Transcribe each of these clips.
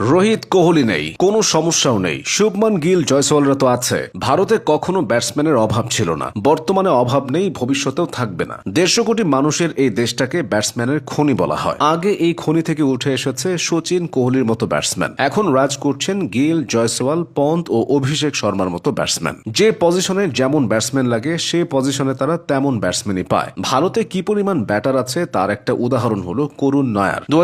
রোহিত কোহলি নেই, কোনো সমস্যাও নেই। শুভমান গিল, জয়সওয়ালরা তো আছে। ভারতে কখনো ব্যাটসম্যানের অভাব ছিল না। বর্তমানে অভাব নেই, ভবিষ্যতেও থাকবে না। দেড়শো কোটি মানুষের এই দেশটাকে ব্যাটসম্যানের খনি বলা হয়। আগে এই খনি থেকে উঠে এসেছে সচিন কোহলির মতো ব্যাটসম্যান। এখন রাজ করছেন গিল, জয়সওয়াল পন্ত ও অভিষেক শর্মার মতো ব্যাটসম্যান। যে পজিশনে যেমন ব্যাটসম্যান লাগে, সে পজিশনে তারা তেমন ব্যাটসম্যানই পায়। ভারতে কি পরিমাণ ব্যাটার আছে, তার একটা উদাহরণ হলো করুণ নয়ার। দু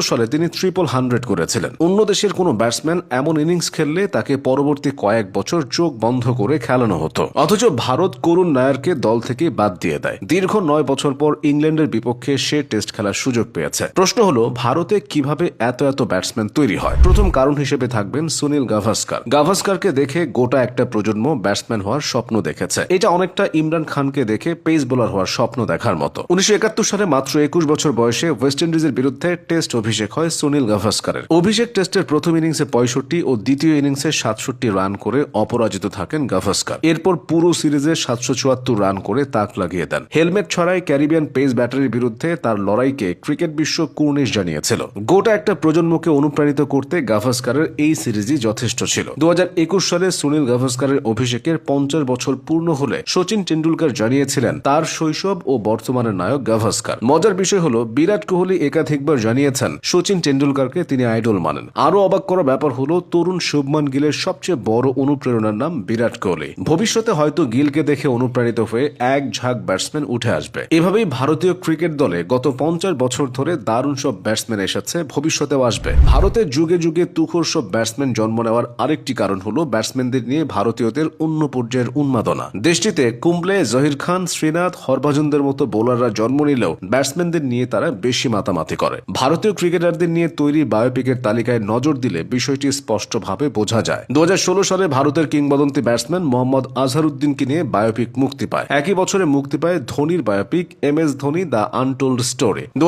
সালে তিনি ট্রিপল হান্ড্রেড করেছিলেন। অন্য দেশের কোনো ব্যাটসম্যান এমন ইনিংস খেললে তাকে পরবর্তী কয়েক বছর চোখ বন্ধ করে খেলানো হতো। অথচ ভারত করুণ নায়ারকে দল থেকে বাদ দিয়ে দেয়। দীর্ঘ নয় বছর পর ইংল্যান্ডের বিপক্ষে সে টেস্ট খেলার সুযোগ পেয়েছে। প্রশ্ন হলো, ভারতে কীভাবে এত এত ব্যাটসম্যান তৈরি হয়? প্রথম কারণ হিসেবে থাকবেন সুনীল গাভাস্কার। গাভাস্কারকে দেখে গোটা একটা প্রজন্ম ব্যাটসম্যান হওয়ার স্বপ্ন দেখেছে। এটা অনেকটা ইমরান খানকে দেখে পেস বোলার হওয়ার স্বপ্ন দেখার মতো। উনিশশো একাত্তর সালে মাত্র একুশ বছর বয়সে ওয়েস্ট ইন্ডিজের বিরুদ্ধে টেস্ট অভিষেক হয় সুনীল গাভাস্কারের। অভিষেক টেস্টের প্রথম ইনিংসে পঁয়ষট্টি ও দ্বিতীয় ইনিংসে সাতষট্টি রান করে অপরাজিত থাকেন গাভাস্কার। এরপর পুরো সিরিজে সাতশো চুয়াত্তর রান করে তাক লাগিয়ে দেন। হেলমেট ছড়ায় ক্যারিবিয়ান পেস ব্যাটারির বিরুদ্ধে তার লড়াইকে ক্রিকেট বিশ্ব কুর্নিশ জানিয়েছিল। গোটা একটা প্রজন্মকে অনুপ্রাণিত করতে গাভাস্কারের এই সিরিজই যথেষ্ট ছিল। দু হাজার একুশ সালে সুনীল গাভাস্কারের অভিষেকের পঞ্চাশ বছর পূর্ণ হলে সচিন টেন্ডুলকার জানিয়েছিলেন, তার শৈশব ও বর্তমানের নায়ক গাভাস্কার। মজার বিষয় হলো, বিরাট কোহলি একাধিকবার জানিয়েছেন সচিন টেন্ডুলকারকে তিনি আইডল মানেন। আরও অবাক করা ব্যাপার হলো, তরুণ শুভমান গিলের সবচেয়ে বড় অনুপ্রেরণার নাম বিরাট কোহলি। ভবিষ্যতে হয়তো গিলকে দেখে অনুপ্রাণিত হয়ে এক ঝাঁক ব্যাটসম্যান উঠে আসবে। এভাবেই ভারতীয় ক্রিকেট দলে গত পঞ্চাশ বছর ধরে দারুণ সব ব্যাটসম্যান এসেছে, ভবিষ্যতেও আসবে। ভারতের যুগে যুগে তুখোর সব ব্যাটসম্যান জন্ম নেওয়ার আরেকটি কারণ হলো ব্যাটসম্যানদের নিয়ে ভারতীয়দের অন্য পর্যায়ের উন্মাদনা। দেশটিতে কুম্বলে, জহির খান, শ্রীনাথ, হরভজনদের মতো বোলাররা জন্ম নিলেও ব্যাটসম্যানদের নিয়ে তারা বেশি মাতামাতি করে। ভারতীয় ক্রিকেটারদের নিয়ে তৈরি বায়োপিকের তালিকায় নজর দিলে বিষয়টি স্পষ্টভাবে বোঝা যায়। দু হাজার ষোলো সালে ভারতের কিংবদন্তি ব্যাটসম্যান মোহাম্মদ আজহারউদ্দিনকে নিয়ে বায়োপিক মুক্তি পায়। একই বছরে মুক্তি পায় ধোনির biopic M S Dhoni the untold story. দু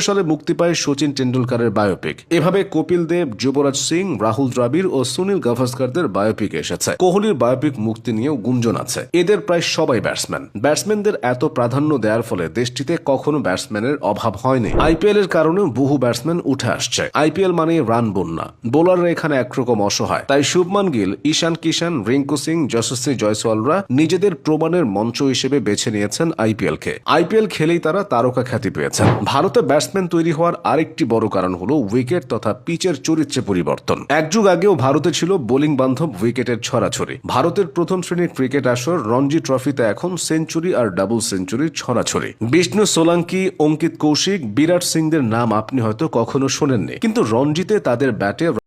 সালে মুক্তি পায় সচিন টেন্ডুলকারের বায়োপিক। এভাবে কপিল দেব, যুবরাজ সিং, রাহুল দ্রাবিড় ও সুনীল গাভাস্কারদের বায়োপিক এসেছে। কোহলির বায়োপিক মুক্তি নিয়েও গুঞ্জন আছে। এদের প্রায় সবাই ব্যাটসম্যান। ব্যাটসম্যানদের এত প্রাধান্য দেওয়ার ফলে দেশটিতে কখনো ব্যাটসম্যানের অভাব হয়নি। আইপিএল এর কারণেও বহু ব্যাটসম্যান উঠে আসছে। আইপিএল মানে রান বন্যা বোলাররা এখানে একরকম অসহায়। তাই শুভমান গিল, ঈশান কিষান রিঙ্কু সিং, যশস্বী জয়সওয়ালরা নিজেদের প্রমাণের মঞ্চ হিসেবে বেছে নিয়েছেন আইপিএল কে আইপিএল খেলেই তারা তারকা খ্যাতি পেয়েছেন। ভারতে ব্যাটসম্যান তৈরি হওয়ার আরেকটি বড় কারণ হলো উইকেট তথা পিচের চরিত্রে পরিবর্তন। এক যুগ আগেও ভারতে ছিল বোলিং বান্ধব উইকেটের ছড়াছড়ি। ভারতের প্রথম শ্রেণির ক্রিকেট আসর রঞ্জি ট্রফিতে এখন সেঞ্চুরি আর ডাবল সেঞ্চুরির ছড়াছড়ি। বিষ্ণু সোলাঙ্কি, অঙ্কিত কৌশিক, বিরাট সিংদের নাম আপনি হয়তো কখনো শোনেননি। কিন্তু রঞ্জিতে তাদের ব্যাটে